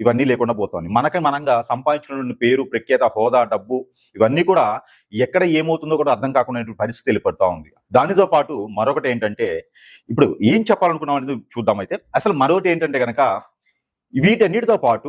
ఇవన్నీ లేకుండా పోతాయి మనకి మనంగా సంపాదించినటువంటి పేరు ప్రఖ్యాత హోదా డబ్బు ఇవన్నీ కూడా ఎక్కడ ఏమవుతుందో కూడా అర్థం కాకుండా పరిస్థితి ఏర్పడతా ఉంది. దానితో పాటు మరొకటి ఏంటంటే ఇప్పుడు ఏం చెప్పాలనుకున్నాం అనేది చూద్దాం అయితే అసలు మరొకటి ఏంటంటే కనుక వీటన్నిటితో పాటు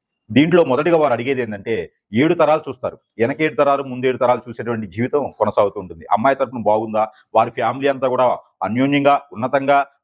దీంట్లో మొదటిగా వారు అడిగేది ఏంటంటే ఏడు తరాలు చూస్తారు. వెనకేడు తరాలు ముందేడు తరాలు చూసేటువంటి జీవితం కొనసాగుతుంటుంది అమ్మాయి తరపున బాగుందా? వారి ఫ్యామిలీ అంతా కూడా అన్యోన్యంగా ఉన్నతంగా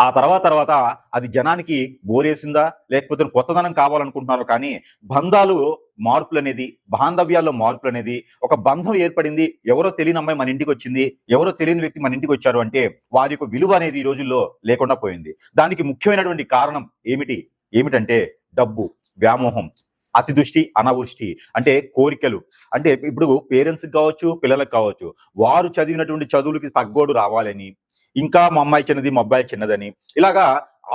ఆ తర్వాత తర్వాత అది జనానికి బోరేసిందా లేకపోతే కొత్తదనం కావాలనుకుంటున్నారో కానీ బంధాలు మార్పులు అనేది బాంధవ్యాల్లో మార్పులు అనేది ఒక బంధం ఏర్పడింది ఎవరో తెలియని అమ్మాయి మన ఇంటికి వచ్చింది ఎవరో తెలియని వ్యక్తి మన ఇంటికి వచ్చారు అంటే వారి యొక్క విలువ అనేది ఈ రోజుల్లో లేకుండా పోయింది. దానికి ముఖ్యమైనటువంటి కారణం ఏమిటి? ఏమిటంటే డబ్బు వ్యామోహం అతి దృష్టి అనావృష్టి అంటే కోరికలు. అంటే ఇప్పుడు పేరెంట్స్కి కావచ్చు పిల్లలకు కావచ్చు వారు చదివినటువంటి చదువులకి తగ్గోడు రావాలని ఇంకా మా అమ్మాయి చిన్నది మా అబ్బాయి చిన్నదని. ఇలాగా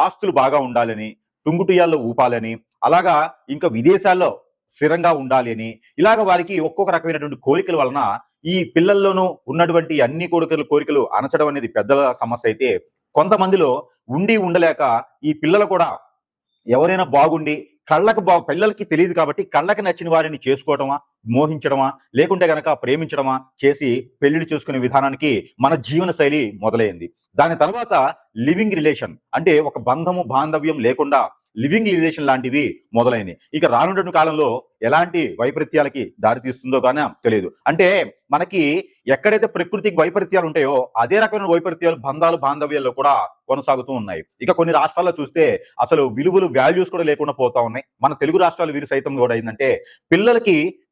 ఆస్తులు బాగా ఉండాలని టుంగుటుయాల్లో ఊపాలని అలాగా ఇంకా విదేశాల్లో స్థిరంగా ఉండాలి అని. ఇలాగ వారికి ఒక్కొక్క రకమైనటువంటి కోరికల వలన ఈ పిల్లల్లోనూ ఉన్నటువంటి అన్ని కోరికలు కోరికలు అణచడం అనేది పెద్దల సమస్య అయితే కొంతమందిలో ఉండి ఉండలేక ఈ పిల్లలు కూడా ఎవరైనా బాగుండి కళ్ళకు బా పిల్లలకి తెలియదు కాబట్టి కళ్ళకి నచ్చిన వారిని చేసుకోవటమా మోహించడమా? లేకుంటే గనక ప్రేమించడమా? చేసి పెళ్ళిళ్ళు చూసుకునే విధానానికి మన జీవన శైలి మొదలైంది. దాని తర్వాత లివింగ్ రిలేషన్ అంటే ఒక బంధము బాంధవ్యం లేకుండా లివింగ్ రిలేషన్ లాంటివి మొదలైనవి ఇక రానున్న కాలంలో ఎలాంటి వైపరీత్యాలకి దారి తీస్తుందో కానీ తెలియదు. అంటే మనకి ఎక్కడైతే ప్రకృతికి వైపరీత్యాలు ఉంటాయో అదే రకమైన వైపరీత్యాలు బంధాలు బాంధవ్యాల్లో కూడా కొనసాగుతూ ఉన్నాయి. ఇక కొన్ని రాష్ట్రాల్లో చూస్తే అసలు విలువలు వాల్యూస్ కూడా లేకుండా పోతా ఉన్నాయి. మన తెలుగు రాష్ట్రాలు వీరి సైతం కూడా ఏంటంటే పిల్లలకి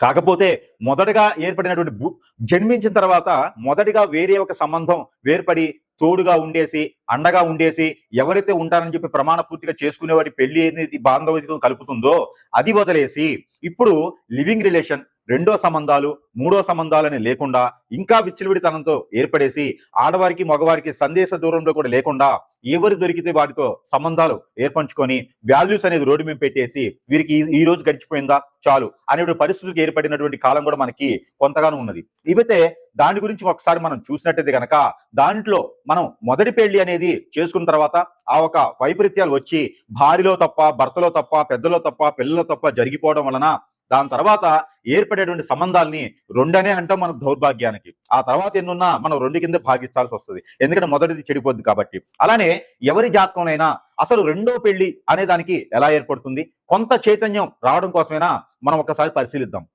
కాకపోతే మొదటగా ఏర్పడినటువంటి జన్మించిన తర్వాత మొదటిగా వేరే ఒక సంబంధం వేర్పడి తోడుగా ఉండేసి అండగా ఉండేసి ఎవరైతే ఉంటారని చెప్పి ప్రమాణ పూర్తిగా చేసుకునేవాడి పెళ్ళి అనేది బాంధవ్యం కలుపుతుందో అది వదిలేసి ఇప్పుడు లివింగ్ రిలేషన్ రెండో సంబంధాలు మూడో సంబంధాలని లేకుండా ఇంకా విచ్చలవిడితనంతో ఏర్పడేసి ఆడవారికి మగవారికి సందేశ దూరంలో కూడా లేకుండా ఎవరు దొరికితే వాటితో సంబంధాలు ఏర్పంచుకొని వాల్యూస్ అనేది రోడ్డు మీద పెట్టేసి వీరికి ఈ- రోజు గడిచిపోయిందా? చాలు అనే పరిస్థితులకు ఏర్పడినటువంటి కాలం కూడా మనకి కొంతగానో ఉన్నది. ఇవైతే దాని గురించి ఒకసారి మనం చూసినట్టయితే గనక దాంట్లో మనం మొదటి పెళ్ళి అనేది చేసుకున్న తర్వాత ఆ ఒక వైపరీత్యాలు వచ్చి భార్యలో తప్ప భర్తలో తప్ప పెద్దలో తప్ప పిల్లలో తప్ప జరిగిపోవడం వలన దాని తర్వాత ఏర్పడేటువంటి సంబంధాల్ని రెండనే అంటాం మన దౌర్భాగ్యానికి. ఆ తర్వాత ఎన్నున్నా మనం రెండు కింద భాగించాల్సి వస్తుంది. ఎందుకంటే మొదటిది చెడిపోద్ది కాబట్టి. అలానే ఎవరి జాతకంలోనైనా అసలు రెండో పెళ్ళి అనే దానికి ఎలా ఏర్పడుతుంది? కొంత చైతన్యం రావడం కోసమైనా మనం ఒకసారి పరిశీలిద్దాం.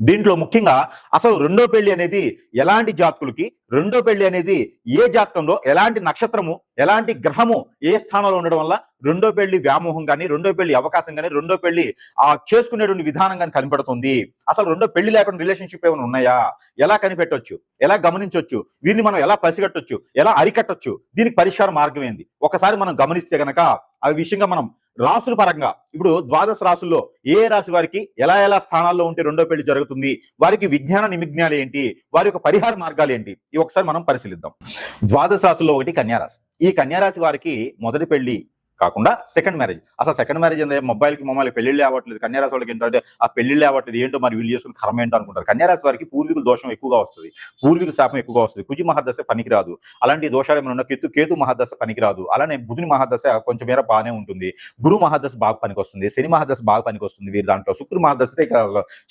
దీంట్లో ముఖ్యంగా అసలు రెండో పెళ్ళి అనేది ఎలాంటి జాతకులకి రెండో పెళ్ళి అనేది ఏ జాతకంలో ఎలాంటి నక్షత్రము ఎలాంటి గ్రహము ఏ స్థానంలో ఉండడం వల్ల రెండో పెళ్ళి వ్యామోహం కానీ రెండో పెళ్ళి అవకాశం కానీ రెండో పెళ్ళి ఆ చేసుకునేటువంటి విధానం కానీ కనిపెడుతుంది. అసలు రెండో పెళ్ళి లేకుండా రిలేషన్షిప్ ఏమైనా ఉన్నాయా? ఎలా కనిపెట్టొచ్చు? ఎలా గమనించవచ్చు వీరిని మనం ఎలా పసిగట్టొచ్చు ఎలా అరికట్టొచ్చు? దీనికి పరిష్కార మార్గం ఏంది? ఒకసారి మనం గమనిస్తే గనక ఆ విషయంగా మనం రాసుల పరంగా. ఇప్పుడు ద్వాదశ రాసుల్లో ఏ రాశి వారికి ఎలా ఎలా స్థానాల్లో ఉంటే రెండో పెళ్ళి జరుగుతుంది వారికి విజ్ఞాన నిమిజ్ఞాలు ఏంటి వారి యొక్క పరిహార మార్గాలు ఏంటి ఇవి ఒకసారి మనం పరిశీలిద్దాం. ద్వాదశ రాశుల్లో ఒకటి కన్యారాశి ఈ కన్యారాశి వారికి మొదటి పెళ్ళి కాకుండా సెకండ్ మ్యారేజ్ అసలు సెకండ్ మ్యారేజ్ ఏంటంటే మొబైల్కి మమ్మల్ని పెళ్ళిళ్ళు అవ్వట్లేదు. కన్యారాశి వాళ్ళకి ఏంటంటే ఆ పెళ్ళిళ్ళు అవ్వట్లేదు. ఏంటో మరి వీళ్ళు చేసుకుని కర్మ ఏంటో అనుకుంటారు. కన్యారాశి వారికి పూర్వీకుల దోషం ఎక్కువగా వస్తుంది. పూర్వీకుల శాపం ఎక్కువగా వస్తుంది. కుజి మహాదశ పనికిరాదు. అలాంటి దోషాలు ఏమైనా ఉన్న కేతు కేతు మహాదశ పనికిరాదు. అలానే బుధుని మహాదశ కొంచెం మేర బాగానే ఉంటుంది. గురు మహాదశ బాగా పనికొస్తుంది. శని మహాదశ బాగా పనికొస్తుంది వీరి దాంట్లో. శుక్రు మహాదశ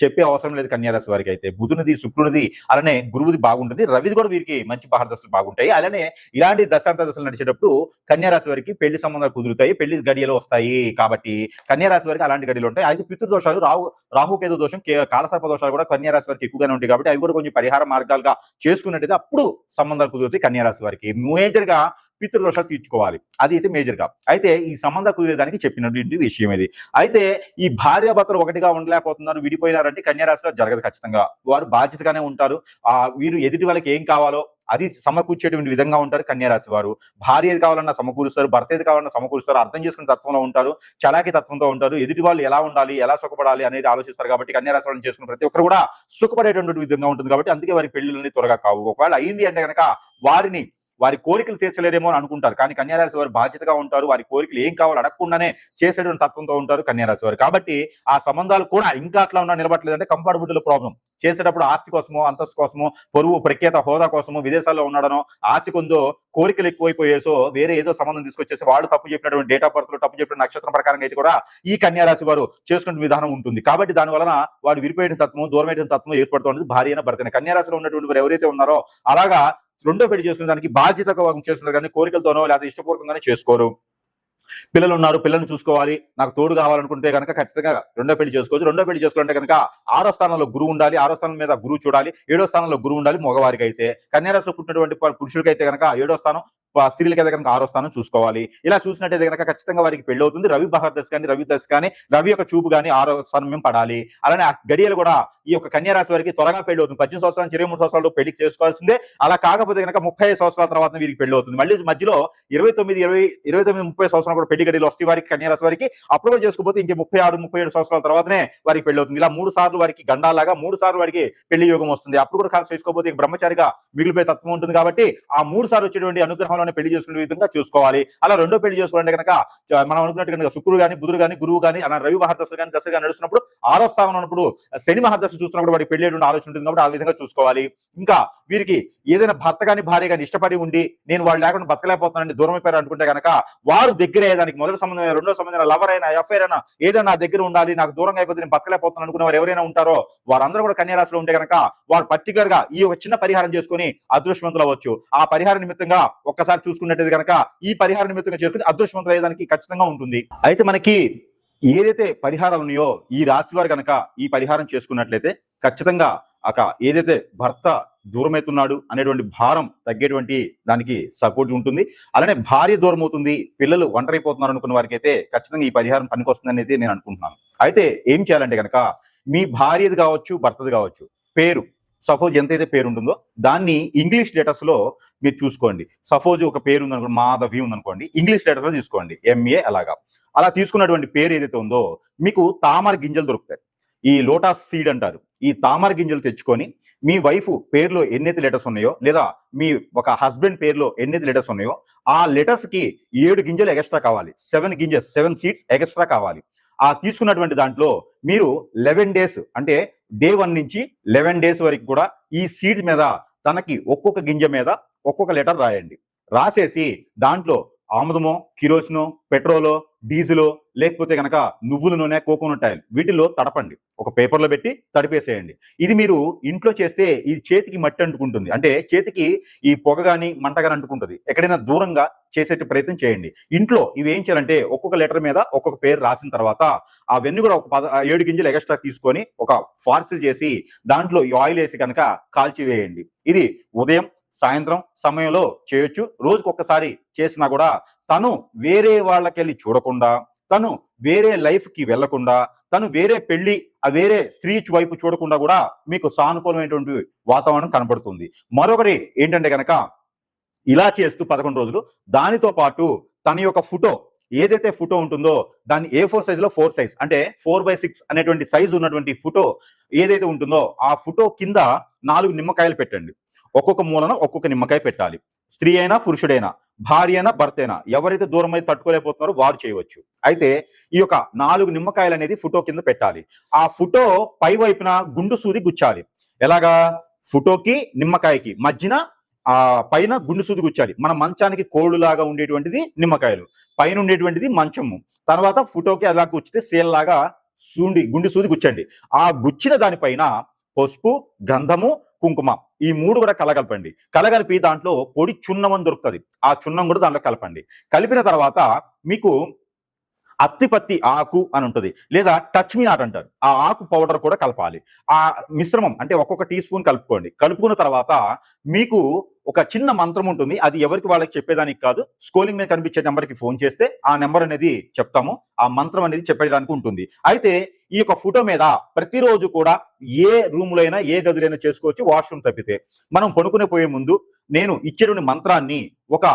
చెప్పే అవసరం లేదు కన్యారాశి వారికి అయితే. బుధునిది శుక్రునిది అలానే గురువుది బాగుంటుంది. రవిది కూడా వీరికి మంచి మహాదశలు బాగుంటాయి. అలానే ఇలాంటి దశాంత దశలు నడిచేటప్పుడు కన్యారాశి వారికి పెళ్ళి సంబంధాలు కుదురుతాయి పెళ్ళి గడియలు వస్తాయి కాబట్టి కన్యారాశి వారికి అలాంటి గడియలు ఉంటాయి. అయితే పితృదోషాలు రాహు రాహుకేతు దోషం కే- కాలసర్ప దోషాలు కూడా కన్యారాశి వారికి ఎక్కువగానే ఉంటాయి కాబట్టి అవి కూడా కొంచెం పరిహార మార్గాలుగా చేసుకున్నట్టయితే అప్పుడు సంబంధాలు కుదురుతాయి కన్యారాశి వారికి మేజర్గా పితృదోషాలు తీర్చుకోవాలి. అది అయితే మేజర్గా అయితే ఈ సంబంధం కుదిరేదానికి చెప్పినటువంటి విషయం ఇది. అయితే ఈ భార్యాభర్తలు ఒకటిగా ఉండలేకపోతున్నారు విడిపోయినారంటే కన్యారాశిలో జరగదు ఖచ్చితంగా. వారు బాధ్యతగానే ఉంటారు. ఆ వీరు ఎదుటి వాళ్ళకి ఏం కావాలో అది సమకూర్చేటువంటి విధంగా ఉంటారు కన్యారాశి వారు. భార్య ఏది కావాలన్నా సమకూరుస్తారు భర్త ఏది కావాలన్నా సమకూరుస్తారు అర్థం చేసుకునే తత్వంలో ఉంటారు చలాకి తత్వంతో ఉంటారు ఎదుటి వాళ్ళు ఎలా ఉండాలి ఎలా సుఖపడాలి అనేది ఆలోచిస్తారు కాబట్టి కన్యారాశి వాళ్ళని చేసుకున్న ప్రతి ఒక్కరు కూడా సుఖపడేటువంటి విధంగా ఉంటుంది కాబట్టి అందుకే వారి పెళ్ళిళ్ళని త్వరగా కావు. ఒకవేళ అయింది అంటే కనుక వారిని వారి కోరికలు తీర్చలేరేమో అని అనుకుంటారు. కానీ కన్యారాశి వారు బాధ్యతగా ఉంటారు. వారి కోరికలు ఏం కావాలో అడగకుండానే చేసేటువంటి తత్వంతో ఉంటారు కన్యారాశి వారు. కాబట్టి ఆ సంబంధాలు కూడా ఇంకా అట్లా ఉన్నా నిలబట్టలేదంటే కంపార్టబుల్ ప్రాబ్లం చేసేటప్పుడు ఆస్తి కోసమో అంతస్తు కోసమో పొరుగు ప్రఖ్యాత హోదా కోసమో విదేశాల్లో ఉన్నాడనో ఆస్తి కొందో కోరికలు ఎక్కువైపోయేసో వేరే ఏదో సంబంధం తీసుకొచ్చేసి వాళ్ళు తప్పు చెప్పినటువంటి డేట్ ఆఫ్ బర్త్లో తప్పు చెప్పిన నక్షత్రం ప్రకారం అయితే కూడా ఈ కన్యారాశి వారు చేసుకునే విధానం ఉంటుంది. కాబట్టి దాని వలన వాడు విరిపోయిన తత్వం దూరమైన తత్వం ఏర్పడుతూ భార్య అయిన భర్తనే. కన్యారాశిలో ఉన్నటువంటి వారు ఎవరైతే ఉన్నారో అలాగా రెండో పెళ్ళి చేసుకునే దానికి బాధ్యతగా చేస్తున్నారు కానీ కోరికలతోనో లేదా ఇష్టపూర్వకంగానే చేసుకోరు. పిల్లలు ఉన్నారు పిల్లల్ని చూసుకోవాలి నాకు తోడు కావాలనుకుంటే కనుక ఖచ్చితంగా రెండో పెళ్ళి చేసుకోవచ్చు. రెండో పెళ్ళి చేసుకోవాలంటే కనుక ఆరో స్థానంలో గురువు ఉండాలి ఆరో స్థానం మీద గురువు చూడాలి ఏడో స్థానంలో గురువు ఉండాలి మగవారికి అయితే కన్యారాశిలో పుట్టినటువంటి పురుషులకి అయితే కనుక ఏడో స్థానం ప- స్త్రీలకి కనుక ఆరో స్థానం చూసుకోవాలి. ఇలా చూసినట్టయితే కనుక ఖచ్చితంగా వారికి పెళ్ళి అవుతుంది రవి బహర్దశ కానీ రవి దశ కానీ రవి యొక్క చూపు కానీ ఆరో స్థానం మేము పడాలి. అలానే ఆ గడియలు కూడా ఈ యొక్క కన్యారాశి వారికి త్వరగా పెళ్ళి అవుతుంది పద్దెనిమిది సంవత్సరాలు ఇరవై మూడు సంవత్సరాలు పెళ్ళి చేసుకోవాల్సిందే. అలా కాకపోతే కనుక ముప్పై సంవత్సరాల తర్వాత వీరికి పెళ్ళి అవుతుంది మళ్ళీ మధ్యలో ఇరవై తొమ్మిది ఇరవై ఇరవై తొమ్మిది ముప్పై సంవత్సరాలు కూడా పెళ్ళి గడియలు వస్తాయి వారికి కన్యారాశి వారికి. అప్పుడు కూడా చేసుకోకపోతే ఇంకే ముప్పై ఆరు ముప్పై ఏడు సంవత్సరాల తర్వాతనే వారికి పెళ్ళి అవుతుంది ఇలా మూడు సార్లు వారికి గండాలాగా మూడు సార్లు వారికి పెళ్ళి యోగం వస్తుంది. అప్పుడు కూడా ఖర్చు చేసుకోకపోతే బ్రహ్మచారిగా మిగిలిపోయే తత్వం ఉంటుంది కాబట్టి ఆ మూడు సార్లు వచ్చేటువంటి సమయంలోనే పెళ్ళి చేసుకునే విధంగా చూసుకోవాలి. అలా రెండో పెళ్ళి చేసుకోవాలంటే కనుక మనం అనుకున్నట్టు కనుక శుక్రుడు కానీ బుధుడు కానీ గురువు కానీ అలా రవి మహర్దశలు కానీ దశ కానీ నడుస్తున్నప్పుడు ఆరో స్థానంలో ఉన్నప్పుడు శని మహర్దశ చూస్తున్నప్పుడు వాడికి పెళ్ళి ఆలోచన ఉంటుంది కాబట్టి ఆ విధంగా చూసుకోవాలి. ఇంకా వీరికి ఏదైనా భర్త కానీ భార్య కానీ ఇష్టపడి ఉండి నేను వాళ్ళు లేకుండా బతకలేకపోతానని దూరం అయిపోయారు అనుకుంటే కనుక వారు దగ్గర అయ్యేదానికి మొదటి సంబంధం రెండో సంబంధం లవర్ అయినా ఎఫ్ఐఆర్ అయినా ఏదైనా నా దగ్గర ఉండాలి నాకు దూరంగా అయిపోతే నేను బతకలేకపోతాను అనుకునే వారు ఎవరైనా ఉంటారో వారందరూ కూడా కన్యారాశిలో ఉంటే కనుక వారు పర్టికులర్గా ఈ ఒక చిన్న పరిహారం చేసుకుని అదృష్టవంతులు అవ్వచ్చు. ఆ పరిహార నిమిత్తంగా ఒక్కసారి చూసుకున్నట్టయితే కనుక ఈ పరిహార నిమిత్తంగా చేసుకుని అదృష్టవంతులు అయ్యేదానికి ఖచ్చితంగా ఉంటుంది. అయితే మనకి ఏదైతే పరిహారాలు ఉన్నాయో ఈ రాశి వారు కనుక ఈ పరిహారం చేసుకున్నట్లయితే ఖచ్చితంగా అక ఏదైతే భర్త దూరమవుతున్నాడు అనేటువంటి భారం తగ్గేటువంటి దానికి సపోర్ట్ ఉంటుంది. అలానే భార్య దూరం అవుతుంది పిల్లలు ఒంటరైపోతున్నారు అనుకున్న వారికి అయితే ఖచ్చితంగా ఈ పరిహారం పనికొస్తుంది అనేది నేను అనుకుంటున్నాను. అయితే ఏం చేయాలంటే కనుక మీ భార్యది కావచ్చు భర్తది కావచ్చు పేరు సపోజ్ ఎంతైతే పేరు ఉంటుందో దాన్ని ఇంగ్లీష్ లెటర్స్లో మీరు చూసుకోండి. సపోజ్ ఒక పేరు ఉందనుకోండి మాధవి ఉందనుకోండి ఇంగ్లీష్ లెటర్స్లో తీసుకోండి. ఎంఏ అలాగా. అలా తీసుకున్నటువంటి పేరు ఏదైతే ఉందో మీకు తామర గింజలు దొరుకుతాయి. ఈ లోటాస్ సీడ్ అంటారు. ఈ తామర గింజలు తెచ్చుకొని మీ వైఫ్ పేరులో ఎన్నైతే లెటర్స్ ఉన్నాయో లేదా మీ ఒక హస్బెండ్ పేరులో ఎన్నైతే లెటర్స్ ఉన్నాయో ఆ లెటర్స్కి ఏడు గింజలు ఎక్స్ట్రా కావాలి. సెవెన్ గింజెస్ సెవెన్ సీడ్స్ ఎక్స్ట్రా కావాలి. ఆ తీసుకున్నటువంటి దాంట్లో మీరు లెవెన్ డేస్ అంటే డే వన్ నుంచి లెవెన్ డేస్ వరకు కూడా ఈ సీడ్ మీద తనకి ఒక్కొక్క గింజ మీద ఒక్కొక్క లెటర్ రాయండి. రాసేసి దాంట్లో ఆముదమో కిరోసినో పెట్రోలో డీజిలో లేకపోతే కనుక నువ్వుల నూనె కోకోనట్ ఆయిల్ వీటిలో తడపండి. ఒక పేపర్లో పెట్టి తడిపేసేయండి. ఇది మీరు ఇంట్లో చేస్తే ఈ చేతికి మట్టి అంటుకుంటుంది. అంటే చేతికి ఈ పొగ కానీ మంట కానీ అంటుకుంటుంది. ఎక్కడైనా దూరంగా చేసేట ప్రయత్నం చేయండి. ఇంట్లో ఇవి ఏం చేయాలంటే ఒక్కొక్క లెటర్ మీద ఒక్కొక్క పేరు రాసిన తర్వాత అవన్నీ కూడా ఒక పద ఏడు గింజలు ఎక్స్ట్రా తీసుకొని ఒక ఫార్సిల్ చేసి దాంట్లో ఈ ఆయిల్ వేసి కనుక కాల్చివేయండి. ఇది ఉదయం సాయంత్రం సమయంలో చేయొచ్చు. రోజుకొకసారి ఒక్కసారి చేసినా కూడా తను వేరే వాళ్ళకెళ్ళి చూడకుండా తను వేరే లైఫ్కి వెళ్ళకుండా తను వేరే పెళ్ళి ఆ వేరే స్త్రీ వైపు చూడకుండా కూడా మీకు సానుకూలమైనటువంటి వాతావరణం కనబడుతుంది మరొకటి ఏంటంటే కనుక ఇలా చేస్తూ పదకొండు రోజులు దానితో పాటు తన యొక్క ఫోటో ఏదైతే ఫోటో ఉంటుందో దాన్ని ఏ ఫోర్ సైజ్లో? Four size. అంటే ఫోర్ బై సిక్స్ అనేటువంటి సైజ్ ఉన్నటువంటి ఫోటో ఏదైతే ఉంటుందో ఆ ఫోటో కింద నాలుగు నిమ్మకాయలు పెట్టండి. ఒక్కొక్క మూలన ఒక్కొక్క నిమ్మకాయ పెట్టాలి. స్త్రీ అయినా పురుషుడైనా భార్య అయినా భర్త అయినా ఎవరైతే దూరం అయితే తట్టుకోలేకపోతున్నారో వారు చేయవచ్చు. అయితే ఈ యొక్క నాలుగు నిమ్మకాయలు అనేది ఫోటో కింద పెట్టాలి. ఆ ఫోటో పై వైపున గుండు సూది గుచ్చాలి. ఎలాగా? ఫోటోకి నిమ్మకాయకి మధ్యన ఆ పైన గుండు సూది గుచ్చాలి. మన మంచానికి కోళ్ళు లాగా ఉండేటువంటిది నిమ్మకాయలు. పైన ఉండేటువంటిది మంచము. తర్వాత ఫోటోకి అలా గుచ్చితే సేల్ లాగా సూండి గుండు సూది గుచ్చండి. ఆ గుచ్చిన దానిపైన పసుపు గంధము కుంకుమ. ఈ మూడు కూడా కలగలపండి. కలగలిపి దాంట్లో పొడి చున్నం దొరుకుతుంది. ఆ చున్నం కూడా దాంట్లో కలపండి. కలిపిన తర్వాత మీకు అత్తిపత్తి ఆకు అని ఉంటుంది. లేదా టచ్ మీ నాట్ అంటారు. ఆ ఆకు పౌడర్ కూడా కలపాలి. ఆ మిశ్రమం అంటే ఒక్కొక్క టీ స్పూన్ కలుపుకోండి. కలుపుకున్న తర్వాత మీకు ఒక చిన్న మంత్రం ఉంటుంది. అది ఎవరికి వాళ్ళకి చెప్పేదానికి కాదు. స్కోలింగ్ మీద కనిపించే నెంబర్కి ఫోన్ చేస్తే ఆ నెంబర్ అనేది చెప్తాము. ఆ మంత్రం అనేది చెప్పడానికి ఉంటుంది. అయితే ఈ యొక్క ఫోటో మీద ప్రతిరోజు కూడా ఏ రూములైనా అయినా ఏ గదులైనా చేసుకోవచ్చు వాష్రూమ్ తప్పితే. మనం పడుకునే పోయే ముందు నేను ఇచ్చేటువంటి మంత్రాన్ని ఒక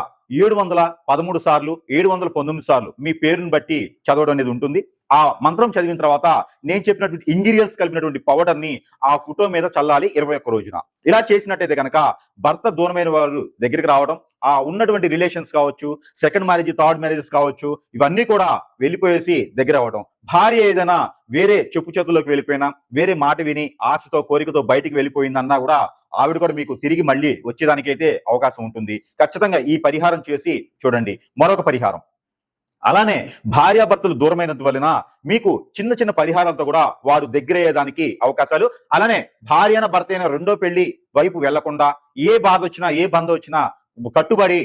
ఏడు వందల పదమూడు సార్లు ఏడు వందల పంతొమ్మిది సార్లు మీ పేరుని బట్టి చదవడం అనేది ఉంటుంది. ఆ మంత్రం చదివిన తర్వాత నేను చెప్పినటువంటి ఇంగ్రీడియంట్స్ కలిపినటువంటి పౌడర్ని ఆ ఫోటో మీద చల్లాలి ఇరవై ఒక్క రోజున. ఇలా చేసినట్టయితే కనుక భర్త దూరమైన వారు దగ్గరికి రావడం ఆ ఉన్నటువంటి రిలేషన్స్ కావచ్చు సెకండ్ మ్యారేజ్ థర్డ్ మ్యారేజెస్ కావచ్చు ఇవన్నీ కూడా వెళ్ళిపోయేసి దగ్గర అవ్వడం భార్య ఏదైనా వేరే చెప్పు చేతుల్లోకి వెళ్ళిపోయినా వేరే మాట విని ఆశతో కోరికతో బయటికి వెళ్ళిపోయిందన్నా కూడా ఆవిడ కూడా మీకు తిరిగి మళ్ళీ వచ్చేదానికైతే అవకాశం ఉంటుంది. ఖచ్చితంగా ఈ పరిహారం చేసి చూడండి. మరొక పరిహారం. అలానే భార్యాభర్తలు దూరమైనందు వలన మీకు చిన్న చిన్న పరిహారాలతో కూడా వారు దగ్గరయ్యేదానికి అవకాశాలు. అలానే భార్య అయిన భర్త అయిన రెండో పెళ్ళి వైపు వెళ్ళకుండా ఏ బాధ వచ్చినా ఏ బంధం వచ్చినా కట్టుబడి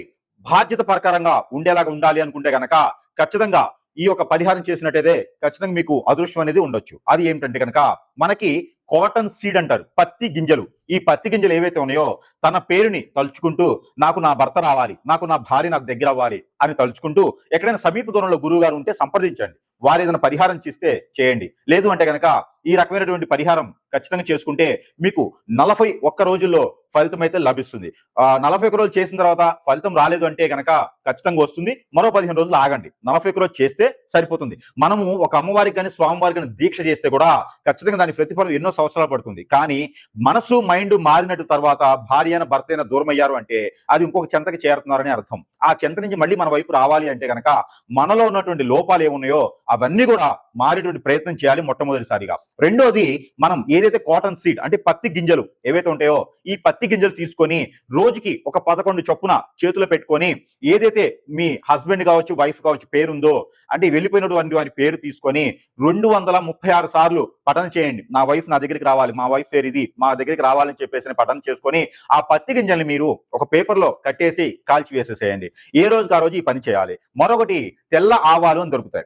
బాధ్యత ప్రకారంగా ఉండేలాగా ఉండాలి అనుకుంటే గనక ఖచ్చితంగా ఈ యొక్క పరిహారం చేసినట్టయితే ఖచ్చితంగా మీకు అదృష్టం అనేది ఉండొచ్చు. అది ఏమిటంటే కనుక మనకి కాటన్ సీడ్ అంటారు పత్తి గింజలు. ఈ పత్తి గింజలు ఏవైతే ఉన్నాయో తన పేరుని తలుచుకుంటూ నాకు నా భర్త రావాలి నాకు నా భార్య నాకు దగ్గర అవ్వాలి అని తలుచుకుంటూ ఎక్కడైనా సమీప దూరంలో గురువు గారు ఉంటే సంప్రదించండి. వారు ఏదైనా పరిహారం చేస్తే చేయండి. లేదు అంటే కనుక ఈ రకమైనటువంటి పరిహారం ఖచ్చితంగా చేసుకుంటే మీకు నలభై ఒక్క రోజుల్లో ఫలితం అయితే లభిస్తుంది. ఆ నలభై ఒక్క రోజులు చేసిన తర్వాత ఫలితం రాలేదు అంటే కనుక ఖచ్చితంగా వస్తుంది. మరో పదిహేను రోజులు ఆగండి. నలభై ఒక్క రోజు చేస్తే సరిపోతుంది. మనము ఒక అమ్మవారికి కానీ స్వామివారికి కానీ దీక్ష చేస్తే కూడా ఖచ్చితంగా దాని ప్రతిఫలం ఎన్నో సంవత్సరాలు పడుతుంది. కానీ మనసు మైండ్ మారినట్టు తర్వాత భార్య అయిన భర్త అయిన దూరం అయ్యారు అంటే అది ఇంకొక చెంతకి చేరుతున్నారని అర్థం. ఆ చెంత నుంచి మళ్ళీ మన వైపు రావాలి అంటే కనుక మనలో ఉన్నటువంటి లోపాలు ఏమున్నాయో అవన్నీ కూడా మారేటువంటి ప్రయత్నం చేయాలి మొట్టమొదటిసారిగా. రెండోది మనం ఏదైతే కాటన్ సీడ్ అంటే పత్తి గింజలు ఏవైతే ఉంటాయో ఈ పత్తి గింజలు తీసుకొని రోజుకి ఒక పదకొండు చొప్పున చేతిలో పెట్టుకొని ఏదైతే మీ హస్బెండ్ కావచ్చు వైఫ్ కావచ్చు పేరుందో అంటే వెళ్ళిపోయినటువంటి వారి పేరు తీసుకొని రెండు వందల ముప్పై ఆరు సార్లు పఠనం చేయండి. నా వైఫ్ నా దగ్గరికి రావాలి మా వైఫ్ పేరు ఇది మా దగ్గరికి రావాలని చెప్పేసి పఠనం చేసుకొని ఆ పత్తి గింజల్ని మీరు ఒక పేపర్లో కట్టేసి కాల్చి వేసేసేయండి. ఏ రోజుకి ఆ రోజు ఈ పని చేయాలి. మరొకటి తెల్ల ఆవాలు అని దొరుకుతాయి.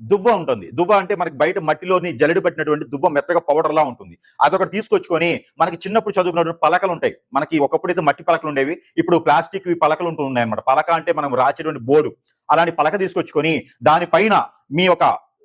దువ్వ ఉంటుంది. దువ్వ అంటే మనకి బయట మట్టిలోని జల్లెడు పెట్టినటువంటి దువ్వ మెత్తగా పౌడర్ లా ఉంటుంది. అదొకటి తీసుకొచ్చుకొని మనకి చిన్నప్పుడు చదువుకున్నటువంటి పలకలు ఉంటాయి. మనకి ఒకప్పుడు అయితే మట్టి పలకలు ఉండేవి. ఇప్పుడు ప్లాస్టిక్ పలకలు ఉంటున్నాయి అనమాట పలక అంటే మనం రాచేటువంటి బోర్డు అలాంటి పలక తీసుకొచ్చుకొని దానిపైన మీ యొక్క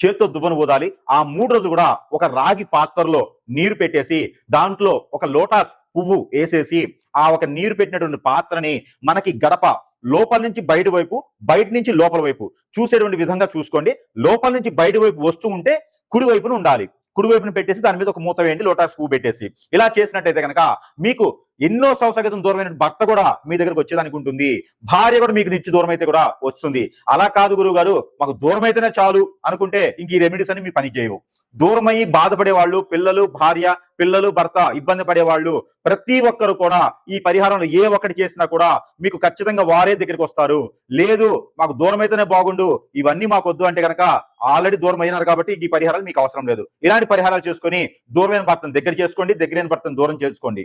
చేత్తో దువ్వను ఊదాలి. ఆ మూడు రోజులు కూడా ఒక రాగి పాత్రలో నీరు పెట్టేసి దాంట్లో ఒక లోటాస్ పువ్వు వేసేసి ఆ ఒక నీరు పెట్టినటువంటి పాత్రని మనకి గడప లోపల నుంచి బయట వైపు బయట నుంచి లోపల వైపు చూసేటువంటి విధంగా చూసుకోండి. లోపల నుంచి బయట వైపు వస్తూ ఉంటే కుడి వైపున ఉండాలి. కుడివైపున పెట్టేసి దాని మీద ఒక మూత వేయండి లోటాస్ పువ్వు పెట్టేసి. ఇలా చేసినట్టయితే కనుక మీకు ఎన్నో సంవత్సరాల దూరమైన భర్త కూడా మీ దగ్గరకు వచ్చేదానికి ఉంటుంది. భార్య కూడా మీకు నిచ్చి దూరం అయితే కూడా వస్తుంది. అలా కాదు గురువు గారు మాకు దూరం అయితేనే చాలు అనుకుంటే ఇంక ఈ రెమెడీస్ అని మీ పని చేయవు. దూరమయ్యి బాధపడే వాళ్ళు పిల్లలు భార్య పిల్లలు భర్త ఇబ్బంది పడేవాళ్ళు ప్రతి ఒక్కరు కూడా ఈ పరిహారంలో ఏ ఒక్కటి చేసినా కూడా మీకు ఖచ్చితంగా వారే దగ్గరికి వస్తారు. లేదు మాకు దూరం అయితేనే బాగుండు ఇవన్నీ మాకు వద్దు అంటే కనుక ఆల్రెడీ దూరం అయినారు కాబట్టి ఈ పరిహారాలు మీకు అవసరం లేదు. ఇలాంటి పరిహారాలు చేసుకొని దూరమైన భర్తను దగ్గర చేసుకోండి దగ్గరైన భర్తను దూరం చేసుకోండి.